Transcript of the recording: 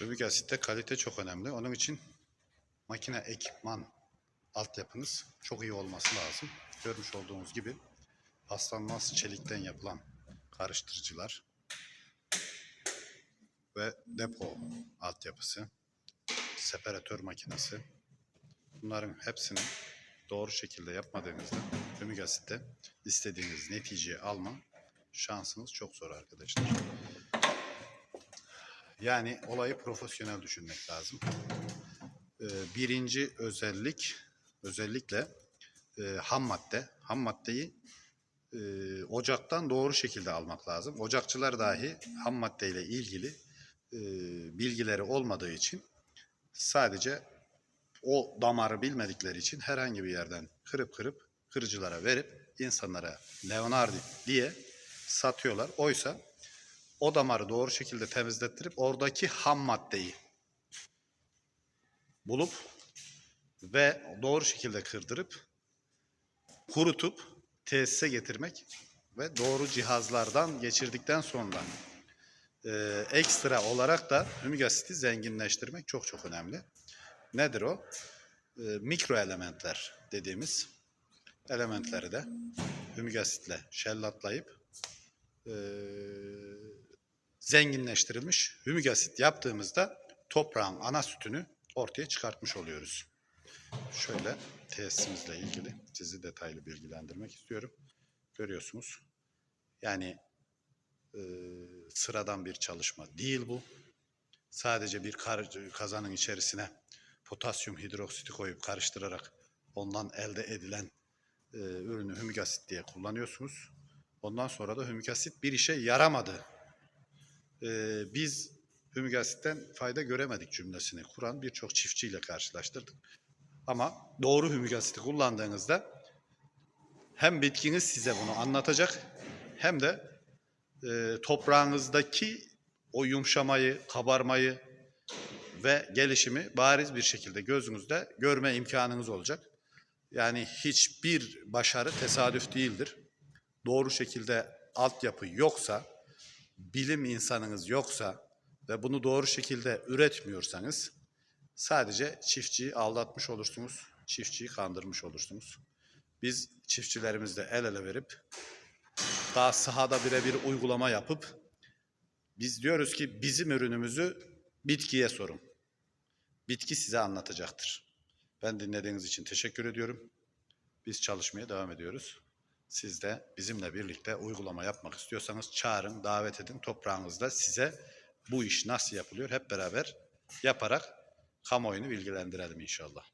Rubik asitte kalite çok önemli. Onun için makine ekipman altyapınız çok iyi olması lazım. Görmüş olduğunuz gibi paslanmaz çelikten yapılan karıştırıcılar ve depo altyapısı, separatör makinesi. Bunların hepsini doğru şekilde yapmadığınızda Rubik asitte istediğiniz neticeyi alma şansınız çok zor arkadaşlar. Yani olayı profesyonel düşünmek lazım. Ee, birinci özellik özellikle e, ham madde. Ham maddeyi e, ocaktan doğru şekilde almak lazım. Ocakçılar dahi ham maddeyle ilgili e, bilgileri olmadığı için sadece o damarı bilmedikleri için herhangi bir yerden kırıp kırıp kırıcılara verip insanlara Leonardo diye satıyorlar. Oysa o damarı doğru şekilde temizlettirip oradaki ham maddeyi bulup ve doğru şekilde kırdırıp kurutup tesise getirmek ve doğru cihazlardan geçirdikten sonra e, ekstra olarak da hümik asiti zenginleştirmek çok çok önemli. Nedir o? E, mikro elementler dediğimiz elementleri de hümik asitle şellatlayıp e, zenginleştirilmiş hümik asit yaptığımızda toprağın ana sütünü ortaya çıkartmış oluyoruz. Şöyle tesisimizle ilgili sizi detaylı bilgilendirmek istiyorum. Görüyorsunuz. Yani e, sıradan bir çalışma değil bu. Sadece bir kazanın içerisine potasyum hidroksiti koyup karıştırarak ondan elde edilen e, ürünü hümik asit diye kullanıyorsunuz. Ondan sonra da hümik asit bir işe yaramadı. E, biz hümik asitten fayda göremedik cümlesini kuran birçok çiftçiyle karşılaştırdık. Ama doğru hümik asiti kullandığınızda hem bitkiniz size bunu anlatacak hem de e, toprağınızdaki o yumuşamayı, kabarmayı ve gelişimi bariz bir şekilde gözünüzde görme imkanınız olacak. Yani hiçbir başarı tesadüf değildir. Doğru şekilde altyapı yoksa, bilim insanınız yoksa ve bunu doğru şekilde üretmiyorsanız sadece çiftçiyi aldatmış olursunuz, çiftçiyi kandırmış olursunuz. Biz çiftçilerimizle el ele verip daha sahada birebir uygulama yapıp biz diyoruz ki bizim ürünümüzü bitkiye sorun. Bitki size anlatacaktır. Ben dinlediğiniz için teşekkür ediyorum. Biz çalışmaya devam ediyoruz. Siz de bizimle birlikte uygulama yapmak istiyorsanız çağırın, davet edin toprağınızda size bu iş nasıl yapılıyor hep beraber yaparak kamuoyunu bilgilendirelim inşallah.